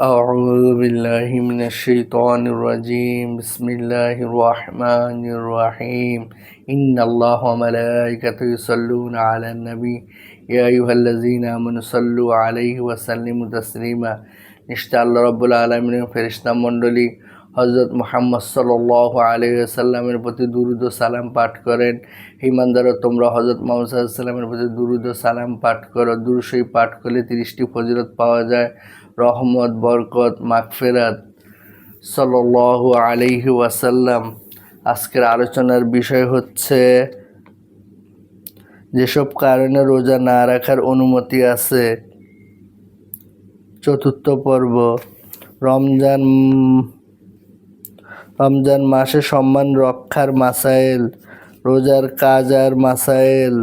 أعوذ بالله من الشيطان الرجيم بسم الله الرحمن الرحيم إن الله وملائكته يصلون على النبي يا أيها الذين آمنوا صلوا عليه وسلموا تسليما নিশ্চয় আল্লাহ রব্বুল আলমিনের ফেরিস্তা মণ্ডলী হজরত মোহাম্মদ সাল্লাহ আলিয়াল্লামের প্রতি দুরুদ সালাম পাঠ করেন। হিমানদারও তোমরা হজরত মোহাম্মদ সাল্লামের প্রতি দুরুদ সালাম পাঠ করো। দুরুসই পাঠ করলে তিরিশটি ফজিলত পাওয়া যায়। রহমত, বরকত, মাগফেরাত সাল্লাহ আলিহি ওয়াসাল্লাম। আজকের আলোচনার বিষয় হচ্ছে, যেসব কারণে রোজা না রাখার অনুমতি আছে, চতুর্থ পর্ব, রমজান রমজান মাসে সম্মান রক্ষার মাসাইল রোজার কাজ আর মাসাইল।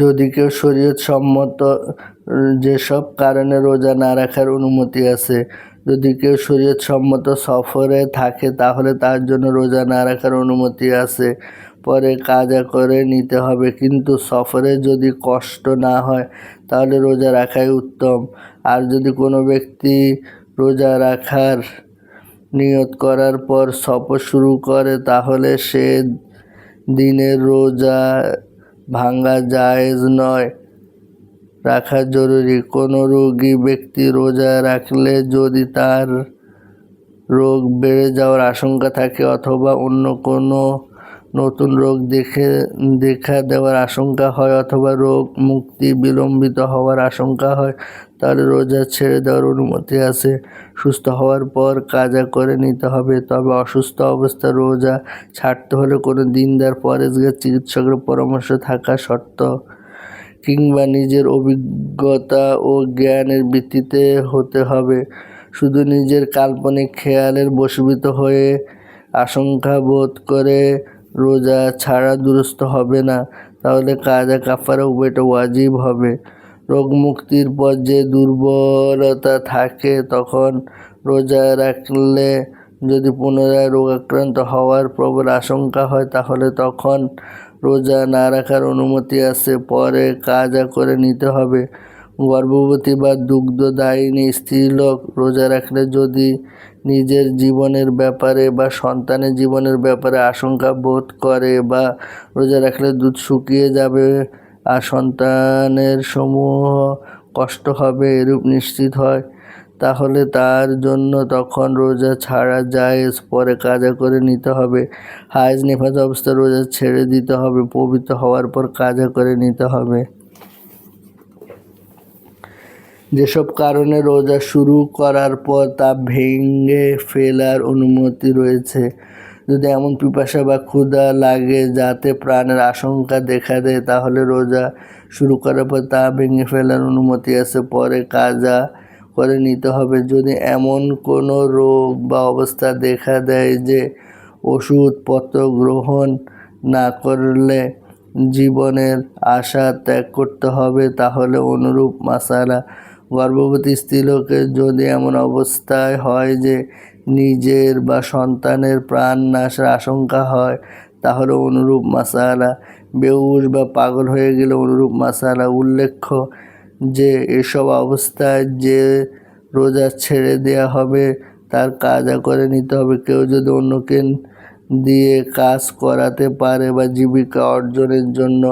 যদি কেউ শরীয়ত সম্মত যেসব কারণে রোজা না রাখার অনুমতি আছে, যদি কেউ শরীয়ত সম্মত সফরে থাকে, তাহলে তার জন্য রোজা না রাখার অনুমতি আছে। পরে কাজা করে নিতে হবে, কিন্তু সফরে যদি কষ্ট না হয়, তাহলে রোজা রাখাই উত্তম। আর যদি কোনো ব্যক্তি রোজা রাখার নিয়ত করার পর সফর শুরু করে, তাহলে সে দিনের রোজা ভাঙ্গা জায়েজ নয়। রাখা জরুরি। কোনো রোগী ব্যক্তি রোজা রাখলে যদি তার রোগ বেড়ে যাওয়ার আশঙ্কা থাকে অথবা অন্য কোনো নতুন রোগ দেখে, দেখা দেওয়ার আশঙ্কা হয় অথবা রোগ মুক্তি বিলম্বিত হওয়ার আশঙ্কা হয় তাহলে রোজা ছেড়ে দেওয়ার অনুমতি আছে। সুস্থ হওয়ার পর কাজা করে নিতে হবে, তবে অসুস্থ অবস্থা রোজা ছাড়তে হলে কোনো দিনদার, পরেজগার, চিকিৎসকের পরামর্শ থাকা শর্ত কিংবা নিজের অভিজ্ঞতা ও জ্ঞানের ভিত্তিতে হতে হবে। শুধু নিজের কাল্পনিক খেয়ালের বশীভূত হয়ে আশঙ্কা বোধ করে রোজা ছাড়া দুরস্ত হবে না, তাহলে কাজা কাফারা উভয়টা ওয়াজিব হবে। রোগ মুক্তির পর যে দুর্বলতা থাকে তখন রোজা রাখলে যদি পুনরায় রোগাক্রান্ত হওয়ার প্রবল আশঙ্কা হয়, তাহলে তখন রোজা না রাখার অনুমতি আছে। পরে কাজা করে নিতে হবে। গর্ভবতী বা দুগ্ধদায়িনী স্ত্রীলোক রোজা রাখলে যদি নিজের জীবনের ব্যাপারে বা সন্তানের জীবনের ব্যাপারে আশঙ্কা বোধ করে বা রোজা রাখলে দুধ শুকিয়ে যাবে আর সন্তানের সমূহ কষ্ট হবে এরূপ নিশ্চিত হয়। তাহলে তার জন্য তখন রোজা ছাড়া যায় পরে কাজা করে নিতে হবে। হাইজ নিফাজ অবস্থা রোজা ছেড়ে দিতে হবে, পবিত্র হওয়ার পর কাজা করে নিতে হবে। যেসব কারণে রোজা শুরু করার পর তা ভেঙে ফেলার অনুমতি রয়েছে। যদি এমন পিপাসা বা ক্ষুধা লাগে যাতে প্রাণের আশঙ্কা দেখা দেয়, তাহলে রোজা শুরু করার পর তা ভেঙে ফেলার অনুমতি আছে। পরে কাজা করে নিতে হবে। যদি এমন কোনো রোগ বা অবস্থা দেখা দেয় যে ওষুধপত্র গ্রহণ না করলে জীবনের আশা ত্যাগ করতে হবে, তাহলে অনুরূপ মাসালা গর্ভবতী স্ত্রীলোকের যদি এমন অবস্থায় হয় যে নিজের বা সন্তানের প্রাণ নাশের আশঙ্কা হয়, তাহলে অনুরূপ মাসালা, বেউস বা পাগল হয়ে গেলে অনুরূপ মাসালা উল্লেখ্য যে এসব অবস্থায় যে রোজা ছেড়ে দেয়া হবে, তার কাজা করে নিতে হবে। কেউ যদি অন্যকে দিয়ে কাজ করাতে পারে বা জীবিকা অর্জনের জন্য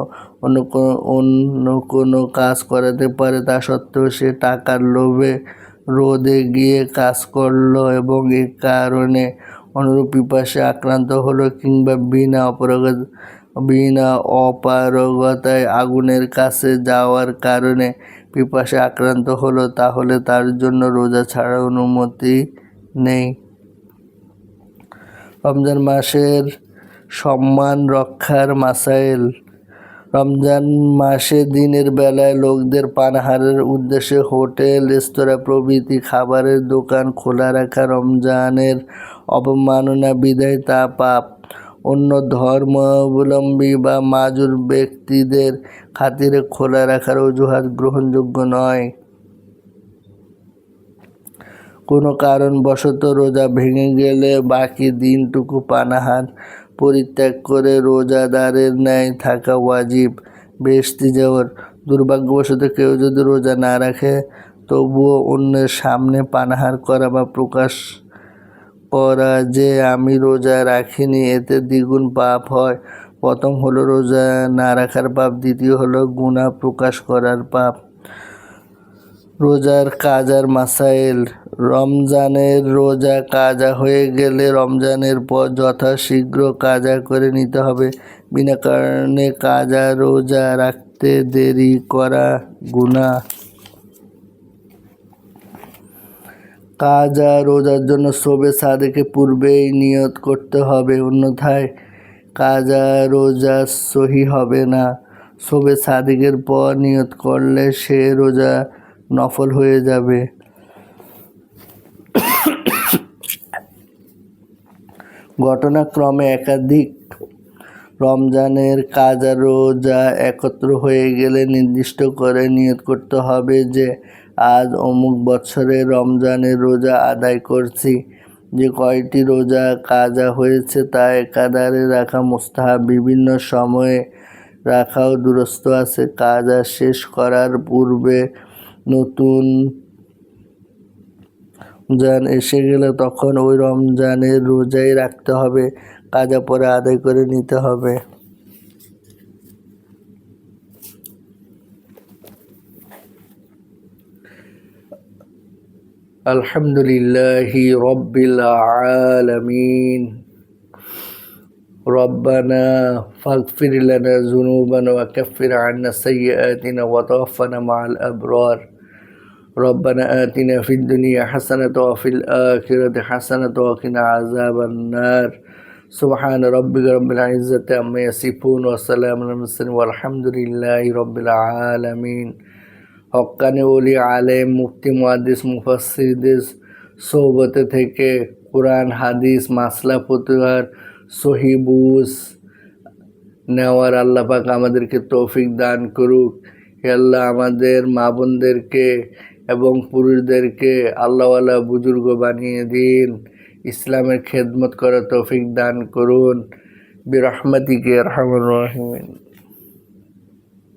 অন্য কোনো অন্য কোনো কাজ করাতে পারে, তা সত্ত্বেও সে টাকার লোভে রোদে গিয়ে কাজ করল এবং এ কারণে অনুরূপ পিপাসে আক্রান্ত হলো কিংবা বিনা অপরাগ, বিনা অপারগতায় আগুনের কাছে যাওয়ার কারণে পিপাসে আক্রান্ত হলো, তাহলে তার জন্য রোজা ছাড়ার অনুমতি নেই। রমজান মাসের সম্মান রক্ষার মাসাইল রমজান মাসে দিনের বেলায় লোকদের পানাহারের উদ্দেশ্যে হোটেল, রেস্তোরাঁ প্রভৃতি খাবারের দোকান খোলা রাখা রমজানের অবমাননা বিদায় তা পাপ। অন্য ধর্মাবলম্বী বা মাজুর ব্যক্তিদের খাতিরে খোলা রাখার অজুহাত গ্রহণযোগ্য নয়। কোনো কারণবশত রোজা ভেঙে গেলে বাকি দিনটুকু পানাহার পরিত্যাগ করে রোজাদারের ন্যায় থাকা ওয়াজিব। বেশতি যাওয়ার দুর্ভাগ্যবশত কেউ যদি রোজা না রাখে, তবুও অন্যের সামনে পানাহার করা বা প্রকাশ করা যে আমি রোজা রাখিনি, এতে দ্বিগুণ পাপ হয়। প্রথম হলো রোজা না রাখার পাপ, দ্বিতীয় হলো গুণা প্রকাশ করার পাপ। রোজার কাজার মাসাইল। রমজানের রোজা কাজা হয়ে গেলে রমজানের পর যথাশীঘ্র কাজা করে নিতে হবে। বিনা কারণে কাজা রোজা রাখতে দেরি করা গুণা কাজা রোজার জন্য শোবে সাদেকে পূর্বেই নিয়ত করতে হবে, অন্যথায় কাজা রোজা সহি হবে না। শোবে সাদেকের পর নিয়ত করলে সে রোজা নফল হয়ে যাবে। ঘটনাক্রমে একাধিক রমজানের কাজা রোজা একত্র হয়ে গেলে নির্দিষ্ট করে নিয়ত করতে হবে যে, আজ অমুক বছরে রমজানের রোজা আদায় করছি। যে কয়টি রোজা কাজা হয়েছে তা একাধারে রাখা মুস্তাহাব। বিভিন্ন সময়ে রাখাও দুরস্ত আছে। কাজা শেষ করার পূর্বে নতুন রমজান এসে গেলে তখন ওই রমজানের রোজাই রাখতে হবে কাজা পরে আদায় করে নিতে হবে الحمد لله رب العالمين ربنا فاغفر لنا ذنوبنا وكفر عنا سيئاتنا وتوفنا مع الأبرار ربنا آتنا في الدنيا حسنة وفي الآخرة حسنة وقنا عذاب النار سبحان ربك رب العزة عما يصفون وسلام على المرسلين والحمد لله رب العالمين হকানি ওলি আলেম মুফতি মুহাদ্দিস মুফাসসিরদের সোহবতে থেকে কোরআন হাদিস মাসলা ফতুয়ার সহিবুজ নেওয়ার আল্লাহ পাক আমাদেরকে তৌফিক দান করুক হে আল্লাহ আমাদের মা বোনদেরকে এবং পুরুষদেরকে আল্লাহওয়ালা বুজুর্গ বানিয়ে দিন। ইসলামের খেদমত করার তৌফিক দান করুন। বিরহমতিকে রহমান রহিমিন।